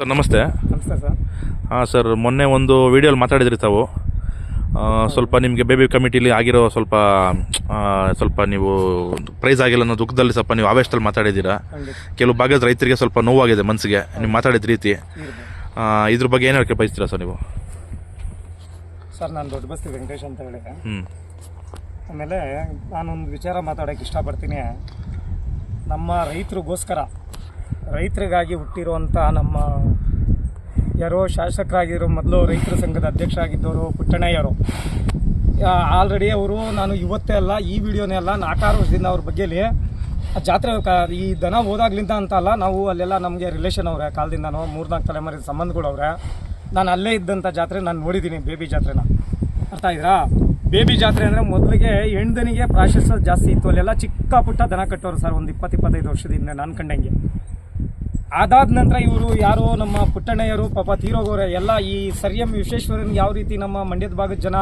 Sir ನಮಸ್ತೆ. ನಮಸ್ತೆ sir. ಹಾಂ ಸರ್ ಮೊನ್ನೆ ಒಂದು ವಿಡಿಯೋಲಿ ಮಾತಾಡಿದ್ರಿ ತಾವು. ಸ್ವಲ್ಪ ನಿಮಗೆ ಬೇಬಿ ಕಮಿಟಿಲಿ ಆಗಿರೋ ಸ್ವಲ್ಪ ಸ್ವಲ್ಪ ನೀವು ಪ್ರೈಸ್ ಆಗಿಲ್ಲ ಅನ್ನೋ ದುಃಖದಲ್ಲಿ ಸ್ವಲ್ಪ ನೀವು ಆವೇಶದಲ್ಲಿ ಮಾತಾಡಿದ್ದೀರಾ. ಕೆಲವು ಭಾಗದ ರೈತರಿಗೆ ಸ್ವಲ್ಪ ನೋವಾಗಿದೆ ಮನಸ್ಸಿಗೆ. ನೀವು ಮಾತಾಡಿದ ರೀತಿ. ಇದ್ರ ಬಗ್ಗೆ ಏನು ಹೇಳಕ್ಕೆ ಬಯಸ್ತೀರಾ ಸರ್ ನೀವು? ಸರ್ ನಾನು ದೊಡ್ಡ ಬಸ್ತಿ ವೆಂಕಟೇಶ್ ಅಂತ ಹೇಳಿ ಹ್ಞೂ ಆಮೇಲೆ ನಾನೊಂದು ವಿಚಾರ ಮಾತಾಡೋಕ್ಕೆ ಇಷ್ಟಪಡ್ತೀನಿ. ನಮ್ಮ ರೈತರಿಗೋಸ್ಕರ ರೈತರಿಗಾಗಿ ಹುಟ್ಟಿರುವಂಥ ನಮ್ಮ ಯಾರೋ ಶಾಸಕರಾಗಿರೋ ಮೊದಲು ರೈತರ ಸಂಘದ ಅಧ್ಯಕ್ಷರಾಗಿದ್ದವರು, ಪುಟ್ಟಣ್ಣಯ್ಯರು. ಆಲ್ರೆಡಿ ಅವರು, ನಾನು ಇವತ್ತೇ ಅಲ್ಲ, ಈ ವಿಡಿಯೋನೇ ಅಲ್ಲ, ನಾಲ್ಕಾರು ವರ್ಷದಿಂದ ಅವ್ರ ಬಗ್ಗೆಲಿ ಆ ಜಾತ್ರೆ ಈ ದನ ಹೋದಾಗ್ಲಿಂದ ಅಂತ ಅಲ್ಲ, ನಾವು ಅಲ್ಲೆಲ್ಲ ನಮಗೆ ರಿಲೇಷನ್ ಅವ್ರೆ ನಾವು ಮೂರ್ನಾಲ್ಕು ತಲೆಮಾರಿನ ಸಂಬಂಧಗಳು ಅವ್ರೆ. ನಾನು ಅಲ್ಲೇ ಇದ್ದಂಥ ಜಾತ್ರೆ ನಾನು ನೋಡಿದ್ದೀನಿ, ಬೇಬಿ ಜಾತ್ರೆನ. ಅರ್ಥ ಆಯ್ತಾ? ಬೇಬಿ ಜಾತ್ರೆ ಅಂದರೆ ಮೊದಲಿಗೆ ಹೆಣ್ದನಿಗೆ ಪ್ರಾಶಸ್ತ್ಯ ಜಾಸ್ತಿ ಇತ್ತು, ಅಲ್ಲೆಲ್ಲ ಚಿಕ್ಕ ಪುಟ್ಟ ದನ ಕಟ್ಟೋರು ಸರ್, ಒಂದು ಇಪ್ಪತ್ತು, ಇಪ್ಪತ್ತೈದು ವರ್ಷದಿಂದ ನಾನು ಕಂಡಂಗೆ. ಅದಾದ ನಂತರ ಇವರು ಯಾರೋ ನಮ್ಮ ಪುಟ್ಟಣ್ಣಯ್ಯರು, ಪಾಪ ತೀರೋಗೋರೆ ಎಲ್ಲ ಈ ಸರ್ ಎಂ ವಿಶ್ವೇಶ್ವರನ್ ಯಾವ ರೀತಿ ನಮ್ಮ ಮಂಡ್ಯದ ಭಾಗದ ಜನ,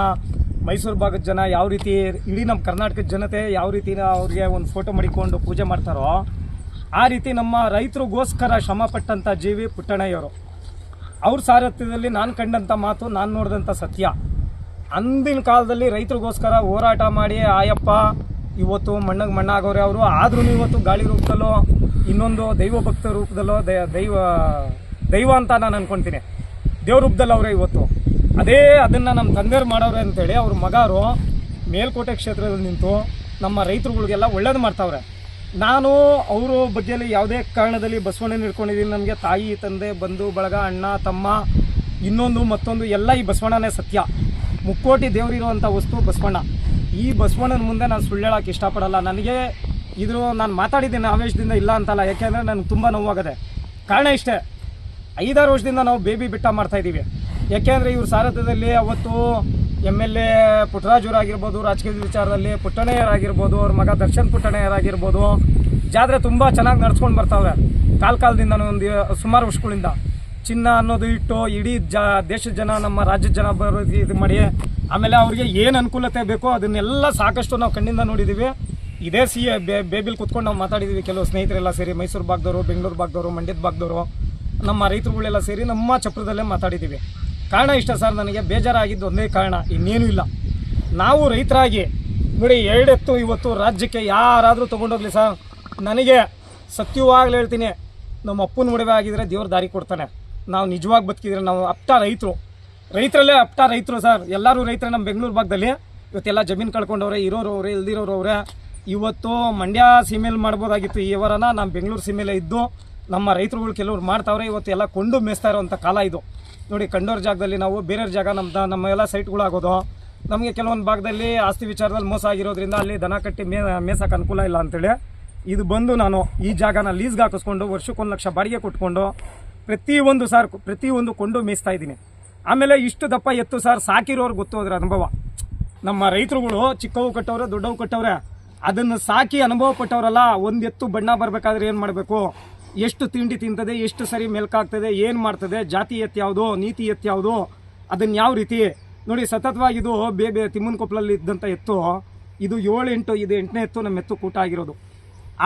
ಮೈಸೂರು ಭಾಗದ ಜನ ಯಾವ ರೀತಿ, ಇಡೀ ನಮ್ಮ ಕರ್ನಾಟಕದ ಜನತೆ ಯಾವ ರೀತಿ ಅವ್ರಿಗೆ ಒಂದು ಫೋಟೋ ಮಾಡಿಕೊಂಡು ಪೂಜೆ ಮಾಡ್ತಾರೋ, ಆ ರೀತಿ ನಮ್ಮ ರೈತರಿಗೋಸ್ಕರ ಶ್ರಮ ಪಟ್ಟಂಥ ಜೀವಿ ಪುಟ್ಟಣ್ಣಯ್ಯವರು. ಅವ್ರ ಸಾರಥ್ಯದಲ್ಲಿ ನಾನು ಕಂಡಂಥ ಮಾತು, ನಾನು ನೋಡಿದಂಥ ಸತ್ಯ. ಅಂದಿನ ಕಾಲದಲ್ಲಿ ರೈತರಿಗೋಸ್ಕರ ಹೋರಾಟ ಮಾಡಿ, ಆಯಪ್ಪ, ಇವತ್ತು ಮಣ್ಣಗೆ ಮಣ್ಣಾಗೋರೆ ಅವರು ಆದ್ರೂ ಇವತ್ತು ಗಾಳಿ ರೂಪದಲ್ಲೋ ಇನ್ನೊಂದು ದೈವ ಭಕ್ತ ರೂಪದಲ್ಲೋ ದೈವ ದೈವ ಅಂತ ನಾನು ಅನ್ಕೊಂತೀನಿ. ದೇವ್ರ ರೂಪದಲ್ಲಿ ಅವರೇ ಇವತ್ತು. ಅದೇ ಅದನ್ನು ನಮ್ಮ ತಂದೆಯವ್ರು ಮಾಡೋರೆ ಅಂತೇಳಿ ಅವ್ರ ಮಗಾರು ಮೇಲ್ಕೋಟೆ ಕ್ಷೇತ್ರದಲ್ಲಿ ನಿಂತು ನಮ್ಮ ರೈತರುಗಳಿಗೆಲ್ಲ ಒಳ್ಳೇದು ಮಾಡ್ತಾವ್ರೆ. ನಾನು ಅವರ ಬಗ್ಗೆಯಲ್ಲಿ ಯಾವುದೇ ಕಾರಣದಲ್ಲಿ ಬಸವಣ್ಣನ ಹಿಡ್ಕೊಂಡಿದ್ದೀನಿ ನನಗೆ ತಾಯಿ, ತಂದೆ, ಬಂಧು, ಬಳಗ, ಅಣ್ಣ, ತಮ್ಮ, ಇನ್ನೊಂದು, ಮತ್ತೊಂದು ಎಲ್ಲ ಈ ಬಸವಣ್ಣನೇ ಸತ್ಯ. ಮುಕ್ಕೋಟಿ ದೇವರಿರುವಂಥ ವಸ್ತು ಬಸವಣ್ಣ. ಈ ಬಸವಣ್ಣನ ಮುಂದೆ ನಾನು ಸುಳ್ಳೇಳಕ್ಕೆ ಇಷ್ಟಪಡಲ್ಲ. ನನಗೆ ಇದ್ರ ನಾನು ಮಾತಾಡಿದ್ದೀನಿ ಆವೇಶದಿಂದ ಇಲ್ಲ ಅಂತಲ್ಲ, ಯಾಕೆಂದರೆ ನನಗೆ ತುಂಬ ನೋವಾಗದೆ. ಕಾರಣ ಇಷ್ಟೇ, ಐದಾರು ವರ್ಷದಿಂದ ನಾವು ಬೇಬಿ ಬಿಟ್ಟ ಮಾಡ್ತಾ ಇದ್ದೀವಿ. ಯಾಕೆಂದರೆ ಇವ್ರ ಸಾರಥ್ಯದಲ್ಲಿ ಅವತ್ತು ಎಂ ಎಲ್ ಎ ಪುಟ್ಟರಾಜುರಾಗಿರ್ಬೋದು ರಾಜಕೀಯ ವಿಚಾರದಲ್ಲಿ ಪುಟ್ಟಣೆಯರಾಗಿರ್ಬೋದು ಅವ್ರ ಮಗ ದರ್ಶನ್ ಪುಟ್ಟಣೆಯರಾಗಿರ್ಬೋದು ಜಾತ್ರೆ ತುಂಬ ಚೆನ್ನಾಗಿ ನಡ್ಸ್ಕೊಂಡು ಬರ್ತಾವೆ ಕಾಲ ಕಾಲದಿಂದ ಒಂದು ಸುಮಾರು ವರ್ಷಗಳಿಂದ. ಚಿನ್ನ ಅನ್ನೋದು ಇಟ್ಟು ಇಡೀ ಜಾ, ದೇಶದ ಜನ, ನಮ್ಮ ರಾಜ್ಯದ ಜನ ಬರೋದು ಇದು ಮಾಡಿ ಆಮೇಲೆ ಅವ್ರಿಗೆ ಏನು ಅನುಕೂಲತೆ ಬೇಕೋ ಅದನ್ನೆಲ್ಲ ಸಾಕಷ್ಟು ನಾವು ಕಣ್ಣಿಂದ ನೋಡಿದ್ದೀವಿ. ಇದೇ ಸಿ ಬೇಬಿಲ್ ಕುತ್ಕೊಂಡು ನಾವು ಮಾತಾಡಿದ್ದೀವಿ ಕೆಲವು ಸ್ನೇಹಿತರೆಲ್ಲ ಸೇರಿ ಮೈಸೂರು ಭಾಗದವರು, ಬೆಂಗಳೂರು ಭಾಗದವರು, ಮಂಡ್ಯದ ಭಾಗದವರು, ನಮ್ಮ ರೈತರುಗಳೆಲ್ಲ ಸೇರಿ ನಮ್ಮ ಚಪ್ರದಲ್ಲೇ ಮಾತಾಡಿದ್ದೀವಿ ಕಾರಣ ಇಷ್ಟ ಸರ್, ನನಗೆ ಬೇಜಾರಾಗಿದ್ದು ಒಂದೇ ಕಾರಣ, ಇನ್ನೇನೂ ಇಲ್ಲ. ನಾವು ರೈತರಾಗಿ, ನೋಡಿ, ಎರಡೆತ್ತು ಇವತ್ತು ರಾಜ್ಯಕ್ಕೆ ಯಾರಾದರೂ ತೊಗೊಂಡೋಗ್ಲಿ ಸರ್, ನನಗೆ ಸತ್ಯವಾಗ್ಲೂ ಹೇಳ್ತೀನಿ, ನಮ್ಮ ಅಪ್ಪನ ಒಡವೆ ಆಗಿದ್ರೆ ದೇವ್ರ ದಾರಿ ಕೊಡ್ತಾನೆ. ನಾವು ನಿಜವಾಗಿ ಬದುಕಿದ್ರೆ ನಾವು ಅಪ್ಟ ರೈತರು. ರೈತರಲ್ಲೇ ಅಪ್ಟ ರೈತರು ಸರ್. ಎಲ್ಲರೂ ರೈತರು ನಮ್ಮ ಬೆಂಗಳೂರು ಭಾಗದಲ್ಲಿ. ಇವತ್ತೆಲ್ಲ ಜಮೀನು ಕಳ್ಕೊಂಡವ್ರೆ ಇರೋರು ಅವರೇ ಇಲ್ದಿರೋರು ಅವರೇ ಇವತ್ತು ಮಂಡ್ಯ ಸೀಮೆಯಲ್ಲಿ ಮಾಡ್ಬೋದಾಗಿತ್ತು. ಈ ವರನ ನಮ್ಮ ಬೆಂಗಳೂರು ಸೀಮೆಲೆ ಇದ್ದು ನಮ್ಮ ರೈತರುಗಳು ಕೆಲವ್ರು ಮಾಡ್ತಾವ್ರೆ, ಇವತ್ತು ಎಲ್ಲ ಕೊಂಡು ಮೇಯಿಸ್ತಾ ಇರೋವಂಥ ಕಾಲ ಇದು. ನೋಡಿ, ಕಂಡೋರ್ ಜಾಗದಲ್ಲಿ ನಾವು ಬೇರೆಯವ್ರ ಜಾಗ ನಮ್ಮ ನಮ್ಮ ಎಲ್ಲ ಸೈಟ್ಗಳಾಗೋದು ನಮಗೆ ಕೆಲವೊಂದು ಭಾಗದಲ್ಲಿ ಆಸ್ತಿ ವಿಚಾರದಲ್ಲಿ ಮೋಸ ಆಗಿರೋದ್ರಿಂದ ಅಲ್ಲಿ ದನ ಕಟ್ಟಿ ಮೇ ಅನುಕೂಲ ಇಲ್ಲ ಅಂತೇಳಿ ಇದು ಬಂದು ನಾನು ಈ ಜಾಗನ ಲೀಸ್ಗೆ ಹಾಕಿಸ್ಕೊಂಡು ವರ್ಷಕ್ಕೊಂದು ಲಕ್ಷ ಬಾಡಿಗೆ ಕೊಟ್ಕೊಂಡು ಪ್ರತಿಯೊಂದು ಸಾರ್ ಪ್ರತಿಯೊಂದು ಕೊಂಡು ಮೇಯಿಸ್ತಾ ಇದ್ದೀನಿ. ಆಮೇಲೆ ಇಷ್ಟು ದಪ್ಪ ಎತ್ತು ಸಾರ್ ಸಾಕಿರೋರು ಗೊತ್ತು ಅನುಭವ. ನಮ್ಮ ರೈತರುಗಳು ಚಿಕ್ಕವು ಕಟ್ಟವ್ರೆ, ದೊಡ್ಡವು ಕಟ್ಟವ್ರೆ ಅದನ್ನು ಸಾಕಿ ಅನುಭವ ಪಟ್ಟವರಲ್ಲ, ಒಂದು ಎತ್ತು ಬಣ್ಣ ಬರಬೇಕಾದ್ರೆ ಏನು ಮಾಡಬೇಕು? ಎಷ್ಟು ತಿಂಡಿ ತಿಂತದೆ, ಎಷ್ಟು ಸರಿ ಮೆಲ್ಕಾಗ್ತದೆ ಏನು ಮಾಡ್ತದೆ, ಜಾತಿ ಎತ್ತು ಯಾವುದು, ನೀತಿ ಎತ್ತು ಯಾವುದು, ಅದನ್ನು ಯಾವ ರೀತಿ? ನೋಡಿ, ಸತತವಾಗಿ ಇದು ಬೇಬೆ ತಿಮ್ಮನಕೊಪ್ಪಲಲ್ಲಿ ಇದ್ದಂಥ ಎತ್ತು, ಇದು ಏಳು ಎಂಟು ಇದು ಎಂಟನೇ ಎತ್ತು ನಮ್ಮ ಎತ್ತು ಕೂಟ ಆಗಿರೋದು.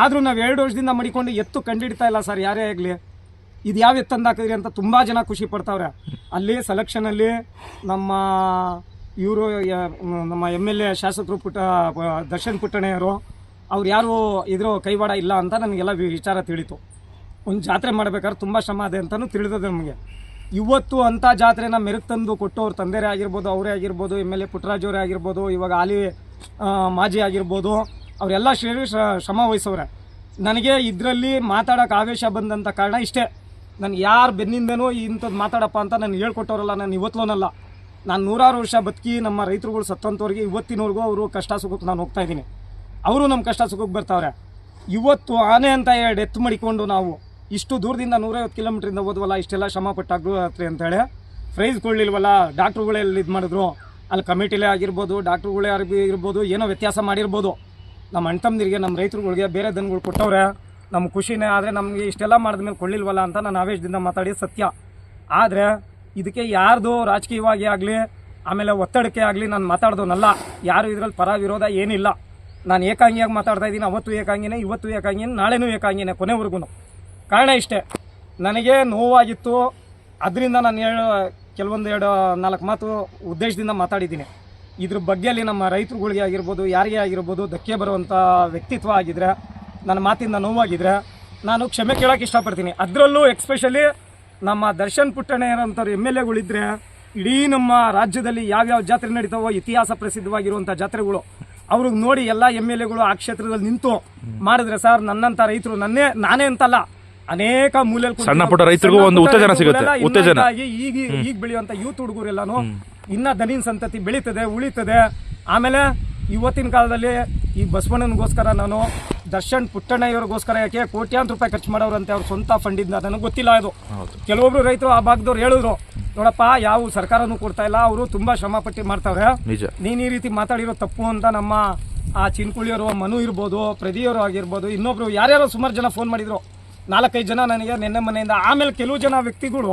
ಆದರೂ ನಾವು ಎರಡು ವರ್ಷದಿಂದ ಮಡಿಕೊಂಡು ಎತ್ತು ಕಂಡಿಡ್ತಾ ಇಲ್ಲ ಸರ್, ಯಾರೇ ಆಗಲಿ. ಇದು ಯಾವ ಎತ್ತು ಹಾಕಿದ್ರಿ ಅಂತ ತುಂಬ ಜನ ಖುಷಿ ಪಡ್ತಾವ್ರೆ. ಅಲ್ಲಿ ಸೆಲೆಕ್ಷನಲ್ಲಿ ನಮ್ಮ ಇವರು ನಮ್ಮ ಎಂ ಎಲ್ ಎ ಶಾಸಕರು ಪುಟ್ಟ ದರ್ಶನ್ ಪುಟ್ಟಣೆಯವರು, ಅವ್ರು ಯಾರು ಇದ್ರ ಕೈವಾಡ ಇಲ್ಲ ಅಂತ ನನಗೆಲ್ಲ ವಿಚಾರ ತಿಳಿತು. ಒಂದು ಜಾತ್ರೆ ಮಾಡಬೇಕಾದ್ರೆ ತುಂಬ ಶ್ರಮ ಇದೆ ಅಂತಲೂ ತಿಳಿದದೆ ನಮಗೆ. ಇವತ್ತು ಅಂಥ ಜಾತ್ರೆನ ಮೆರುಕು ತಂದು ಕೊಟ್ಟವ್ರು ತಂದೆರೇ ಆಗಿರ್ಬೋದು, ಅವರೇ ಆಗಿರ್ಬೋದು, ಎಂ ಎಲ್ ಎ ಪುಟ್ಟರಾಜ್ ಅವರೇ ಆಗಿರ್ಬೋದು, ಇವಾಗ ಆಲಿ ಮಾಜಿ ಆಗಿರ್ಬೋದು, ಅವರೆಲ್ಲ ಶ್ರೇಣಿ ಶ್ರ- ಶ್ರಮ ವಹಿಸವ್ರೆ. ನನಗೆ ಇದರಲ್ಲಿ ಮಾತಾಡೋಕೆ ಆವೇಶ ಬಂದಂಥ ಕಾರಣ ಇಷ್ಟೇ. ನಾನು ಯಾರು ಬೆನ್ನಿಂದನೂ ಇಂಥದ್ದು ಮಾತಾಡಪ್ಪ ಅಂತ ನಾನು ಹೇಳ್ಕೊಟ್ಟವ್ರಲ್ಲ, ನಾನು ಇವತ್ತಲೋನಲ್ಲ ನಾನು ನೂರಾರು ವರ್ಷ ಬದುಕಿ ನಮ್ಮ ರೈತರುಗಳು ಸತ್ತಂಥವ್ರಿಗೆ ಇವತ್ತಿನವರೆಗೂ ಅವರು ಕಷ್ಟ ಸುಖಕ್ಕೆ ನಾನು ಹೋಗ್ತಾ ಇದ್ದೀನಿ. ಅವರು ನಮ್ಮ ಕಷ್ಟ ಸುಖಕ್ಕೆ ಬರ್ತಾವ್ರೆ. ಇವತ್ತು ಆನೆ ಅಂತ ಎರಡು ಎತ್ತು ಮಡಿಕೊಂಡು ನಾವು ಇಷ್ಟು ದೂರದಿಂದ ನೂರೈವತ್ತು ಕಿಲೋಮೀಟ್ರಿಂದ ಹೋದ್ವಲ್ಲ, ಇಷ್ಟೆಲ್ಲ ಶ್ರಮ ಪಟ್ಟಾಗ್ರು ಆತ್ರಿ ಅಂತೇಳಿ ಪ್ರೈಸ್ ಕೊಡಲಿಲ್ವಲ್ಲ ಡಾಕ್ಟ್ರುಗಳೆಲ್ಲ ಇದು ಮಾಡಿದ್ರು. ಅಲ್ಲಿ ಕಮಿಟಿಲೇ ಆಗಿರ್ಬೋದು, ಡಾಕ್ಟ್ರುಗಳೇ ಆಗಿರ್ಬೋದು ಏನೋ ವ್ಯತ್ಯಾಸ ಮಾಡಿರ್ಬೋದು. ನಮ್ಮ ಅಣ್ಣ ನಮ್ಮ ರೈತರುಗಳಿಗೆ ಬೇರೆ ದನಗಳು ಕೊಟ್ಟವ್ರೆ. ನಮ್ಮ ಖುಷಿನೇ, ಆದರೆ ನಮಗೆ ಇಷ್ಟೆಲ್ಲ ಮಾಡಿದ್ಮೇಲೆ ಕೊಳ್ಳಿಲ್ವಲ್ಲ ಅಂತ ನಾನು ಆವೇಶದಿಂದ ಮಾತಾಡಿ ಸತ್ಯ. ಆದರೆ ಇದಕ್ಕೆ ಯಾರ್ದು ರಾಜಕೀಯವಾಗಿ ಆಗಲಿ, ಆಮೇಲೆ ಒತ್ತಡಕ್ಕೆ ಆಗಲಿ ನಾನು ಮಾತಾಡ್ದೋನಲ್ಲ ಯಾರು ಇದ್ರಲ್ಲಿ ಪರ ವಿರೋಧ ಏನಿಲ್ಲ. ನಾನು ಏಕಾಂಗಿಯಾಗಿ ಮಾತಾಡ್ತಾ ಇದ್ದೀನಿ, ಅವತ್ತು ಏಕಾಂಗಿನೇ, ಇವತ್ತು ಏಕಾಂಗಿನ, ನಾಳೆನೂ ಏಕಾಂಗಿನೇ ಕೊನೆವರೆಗೂ ಕಾರಣ ಇಷ್ಟೇ. ನನಗೆ ನೋವಾಗಿತ್ತು. ಅದರಿಂದ ನಾನು ಹೇಳೋ ಕೆಲವೊಂದು ಎರಡು, ನಾಲ್ಕು ಮಾತು ಉದ್ದೇಶದಿಂದ ಮಾತಾಡಿದ್ದೀನಿ. ಇದ್ರ ಬಗ್ಗೆಯಲ್ಲಿ ನಮ್ಮ ರೈತರುಗಳಿಗೆ ಆಗಿರ್ಬೋದು, ಯಾರಿಗೆ ಆಗಿರ್ಬೋದು, ಧಕ್ಕೆ ಬರುವಂಥ ವ್ಯಕ್ತಿತ್ವ ಆಗಿದ್ರೆ, ನನ್ನ ಮಾತಿಂದ ನೋವಾಗಿದ್ರೆ, ನಾನು ಕ್ಷಮೆ ಕೇಳೋಕೆ ಇಷ್ಟಪಡ್ತೀನಿ. ಅದರಲ್ಲೂ ಎಕ್ಸ್ಪೆಷಲಿ ನಮ್ಮ ದರ್ಶನ್ ಪುಟ್ಟಣ್ಣಯ್ಯರಂಥವ್ರು ಎಂ ಎಲ್ ಎಗಳಿದ್ರೆ ಇಡೀ ನಮ್ಮ ರಾಜ್ಯದಲ್ಲಿ ಯಾವ್ಯಾವ ಜಾತ್ರೆ ನಡೀತಾವೋ ಇತಿಹಾಸ ಪ್ರಸಿದ್ಧವಾಗಿರುವಂಥ ಜಾತ್ರೆಗಳು ಅವ್ರಿಗೆ ನೋಡಿ ಎಲ್ಲ ಎಂ ಎಲ್ ಎಗಳು ಆ ಕ್ಷೇತ್ರದಲ್ಲಿ ನಿಂತು ಮಾಡಿದ್ರೆ ಸರ್ ನನ್ನಂಥ ರೈತರು ನನ್ನೇ ನಾನೇ ಅಂತಲ್ಲ ಅನೇಕ ಮೂಲೆಯಲ್ಲಿ ಸಣ್ಣ ಪುಟ್ಟ ರೈತರಿಗೂ ಒಂದು ಉತ್ತೇಜನ ಸಿಗುತ್ತೆ. ಉತ್ತೇಜನ. ಈಗ ಈಗ ಬೆಳೆಯುವಂತ ಯೂತ್ ಹುಡುಗರೆಲ್ಲಾನು ಇನ್ನ ದನಿನ್ ಸಂತತಿ ಬೆಳೀತದೆ ಉಳಿತದೆ ಆಮೇಲೆ ಇವತ್ತಿನ ಕಾಲದಲ್ಲಿ ಈ ಬಸವಣ್ಣನಿಗೋಸ್ಕರ ನಾನು ದರ್ಶನ್ ಪುಟ್ಟಣ್ಣಯ್ಯವ್ರಿಗೋಸ್ಕರ ಯಾಕೆ ಕೋಟ್ಯಾಂತರ ರೂಪಾಯಿ ಖರ್ಚು ಮಾಡೋರಂತೆ ಅವ್ರ ಸ್ವಂತ ಫಂಡಿಂದ ನನಗೆ ಗೊತ್ತಿಲ್ಲ ಅದು ಕೆಲವೊಬ್ರು ರೈತರು ಆ ಭಾಗದವ್ರು ಹೇಳಿದ್ರು ನೋಡಪ್ಪ ಯಾವ ಸರ್ಕಾರನೂ ಕೊಡ್ತಾ ಇಲ್ಲ ಅವರು ತುಂಬಾ ಶ್ರಮ ಪಟ್ಟು ಮಾಡ್ತಾವ್ರೆ. ನಿಜ. ನೀನು ಈ ರೀತಿ ಮಾತಾಡಿರೋ ತಪ್ಪು ಅಂತ ನಮ್ಮ ಆ ಚಿನ್ಕುಳಿಯವರು ಮನು ಇರ್ಬೋದು ಪ್ರದಿಯವರು ಆಗಿರ್ಬೋದು ಇನ್ನೊಬ್ರು ಯಾರ್ಯಾರೋ ಸುಮಾರು ಜನ ಫೋನ್ ಮಾಡಿದ್ರು. ನಾಲ್ಕೈದು ಜನ ನನಗೆ ನಿನ್ನೆ ಮನೆಯಿಂದ ಆಮೇಲೆ ಕೆಲವು ಜನ ವ್ಯಕ್ತಿಗಳು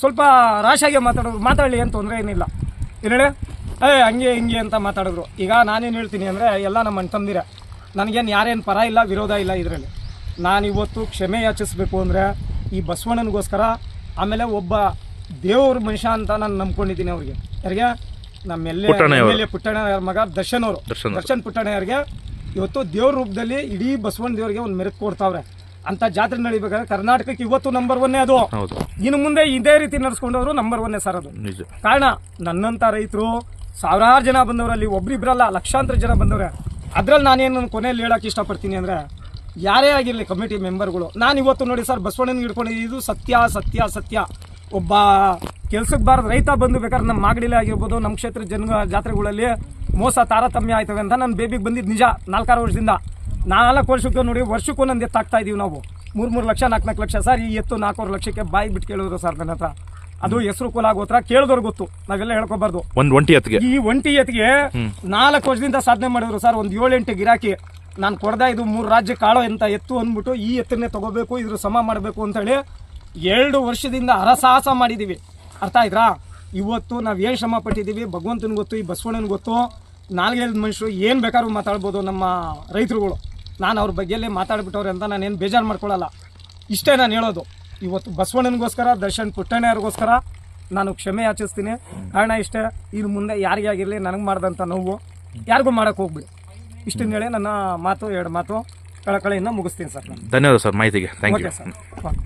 ಸ್ವಲ್ಪ ರಾಶಾಗೆ ಮಾತಾಡೋದು ಮಾತಾಡಲಿ ಏನು ತೊಂದರೆ ಏನಿಲ್ಲ. ಏನೇಳೆ ಏ ಹಂಗೆ ಹಿಂಗೆ ಅಂತ ಮಾತಾಡಿದ್ರು. ಈಗ ನಾನೇನು ಹೇಳ್ತೀನಿ ಅಂದರೆ ಎಲ್ಲ ನಮ್ಮ ಅಣ್ಣ ತಮ್ಮದಿರ. ನನಗೇನು ಯಾರೇನು ಪರ ಇಲ್ಲ ವಿರೋಧ ಇಲ್ಲ ಇದರಲ್ಲಿ. ನಾನಿವತ್ತು ಕ್ಷಮೆ ಯಾಚಿಸ್ಬೇಕು ಅಂದರೆ ಈ ಬಸವಣ್ಣನಿಗೋಸ್ಕರ ಆಮೇಲೆ ಒಬ್ಬ ದೇವ್ರ ಮನುಷ್ಯ ಅಂತ ನಾನು ನಂಬ್ಕೊಂಡಿದ್ದೀನಿ ಅವ್ರಿಗೆ. ಯಾರಿಗೆ? ನಮ್ಮ ಎಲ್ಲ ಪುಟ್ಟಣ್ಣ ಎಲ್ ಎ ಪುಟ್ಟಣ್ಣಯ್ಯರ ಮಗ ದರ್ಶನ್ ಅವರು. ದರ್ಶನ್ ಪುಟ್ಟಣ್ಣಯ್ಯವ್ರಿಗೆ ಇವತ್ತು ದೇವ್ರ ರೂಪದಲ್ಲಿ ಇಡೀ ಬಸವಣ್ಣ ದೇವರಿಗೆ ಒಂದು ಮೆರಕು ಕೊಡ್ತಾವ್ರೆ. ಅಂತ ಜಾತ್ರೆ ನಡಿಬೇಕಾದ್ರೆ ಕರ್ನಾಟಕಕ್ಕೆ ಇವತ್ತು ನಂಬರ್ ಒನ್ನೇ ಅದು. ಇನ್ನು ಮುಂದೆ ಇದೇ ರೀತಿ ನಡೆಸ್ಕೊಂಡವರು ನಂಬರ್ ಒನ್ನೇ ಸರ್ ಅದು. ಕಾರಣ ನನ್ನಂತ ರೈತರು ಸಾವಿರಾರು ಜನ ಬಂದವರಲ್ಲಿ ಒಬ್ರಿಬ್ರಲ್ಲ ಲಕ್ಷಾಂತರ ಜನ ಬಂದವ್ರೆ. ಅದ್ರಲ್ಲಿ ನಾನೇನು ಕೊನೆಯಲ್ಲಿ ಹೇಳೋಕೆ ಇಷ್ಟಪಡ್ತೀನಿ ಅಂದ್ರೆ, ಯಾರೇ ಆಗಿರಲಿ ಕಮಿಟಿ ಮೆಂಬರ್ಗಳು ನಾನು ಇವತ್ತು ನೋಡಿ ಸರ್ ಬಸವಣ್ಣನ ಹಿಡ್ಕೊಂಡಿದ್ದು ಸತ್ಯ ಸತ್ಯ ಸತ್ಯ. ಒಬ್ಬ ಕೆಲ್ಸಕ್ಕೆ ಬಾರದ ರೈತ ಬಂದು ಬೇಕಾದ್ರೆ ನಮ್ಮ ಮಾಗಡಿಲೇ ಆಗಿರ್ಬೋದು ನಮ್ಮ ಕ್ಷೇತ್ರ ಜನ ಜಾತ್ರೆಗಳಲ್ಲಿ ಮೋಸ ತಾರತಮ್ಯ ಆಯ್ತವೆ ಅಂತ ನನ್ನ ಬೇಬಿಗೆ ಬಂದಿದ್ದು ನಿಜ ನಾಲ್ಕಾರು ವರ್ಷದಿಂದ. ನಾಲ್ಕು ವರ್ಷಕ್ಕೆ ನೋಡಿ ವರ್ಷಕ್ಕೂ ಎತ್ತಾಗ್ತಾ ಇದೀವಿ ನಾವು. ಮೂರು ಮೂರು ಲಕ್ಷ, ನಾಲ್ಕು ನಾಲ್ಕು ಲಕ್ಷ. ಸರ್, ಈ ಎತ್ತು ನಾಲ್ಕೂವರೆ ಲಕ್ಷಕ್ಕೆ ಬಾಯಿ ಬಿಟ್ಟು ಕೇಳಿದ್ರು ಸರ್ ನನ್ನ ಹತ್ರ. ಅದು ಹೆಸರು ಕುಲ ಗೋತ್ರ ಕೇಳಿದವ್ರು ಗೊತ್ತು. ನಾವೆಲ್ಲ ಹೇಳ್ಕೊಬಾರ್ದು. ಒಂದ್ ಒಂಟಿ ಎತ್ತಿಗೆ ಈ ಒಂಟಿ ಎತ್ತಿಗೆ ನಾಲ್ಕು ವರ್ಷದಿಂದ ಸಾಧನೆ ಮಾಡಿದ್ರು ಸರ್. ಒಂದು ಏಳೆಂಟು ಗಿರಾಕಿ. ನಾನು ಕೊಡ್ದ ಇದು ಮೂರು ರಾಜ್ಯ ಕಾಳು ಅಂತ ಎತ್ತು ಅಂದ್ಬಿಟ್ಟು ಈ ಎತ್ತನ್ನೇ ತಗೋಬೇಕು ಇದ್ರ ಸಮ ಮಾಡಬೇಕು ಅಂತೇಳಿ ಎರಡು ವರ್ಷದಿಂದ ಹರಸಾಹಸ ಮಾಡಿದ್ದೀವಿ ಅರ್ಥ ಆಯ್ತಾ? ಇವತ್ತು ನಾವು ಏನು ಶ್ರಮ ಪಟ್ಟಿದ್ದೀವಿ ಭಗವಂತನ ಗೊತ್ತು ಈ ಬಸವಣ್ಣನ ಗೊತ್ತು. ನಾಲ್ಗೆ ಮನುಷ್ಯರು ಏನು ಬೇಕಾದ್ರೂ ಮಾತಾಡ್ಬೋದು ನಮ್ಮ ರೈತರುಗಳು. ನಾನು ಅವ್ರ ಬಗ್ಗೆಯಲ್ಲೇ ಮಾತಾಡ್ಬಿಟ್ಟವ್ರೆ ಅಂತ ನಾನೇನು ಬೇಜಾರು ಮಾಡ್ಕೊಳ್ಳಲ್ಲ ಇಷ್ಟೇ ನಾನು ಹೇಳೋದು. ಇವತ್ತು ಬಸವಣ್ಣನಿಗೋಸ್ಕರ ದರ್ಶನ್ ಪುಟ್ಟಣ್ಣಯ್ಯರಿಗೋಸ್ಕರ ನಾನು ಕ್ಷಮೆ ಯಾಚಿಸ್ತೀನಿ. ಕಾರಣ ಇಷ್ಟೇ ಇನ್ನು ಮುಂದೆ ಯಾರಿಗೆ ಆಗಿರಲಿ ನನಗೆ ಮಾಡಿದಂಥ ನೋವು ಯಾರಿಗೂ ಮಾಡೋಕೆ ಹೋಗ್ಬಿಡಿ. ಇಷ್ಟನ್ನ ಹೇಳಿ ನನ್ನ ಮಾತು ಎರಡು ಮಾತು ಕಳಕಳಿಯಿಂದ ಮುಗಿಸ್ತೀನಿ ಸರ್. ಧನ್ಯವಾದ ಸರ್ ಮಾಹಿತಿಗೆ. Thank you okay sir. Okay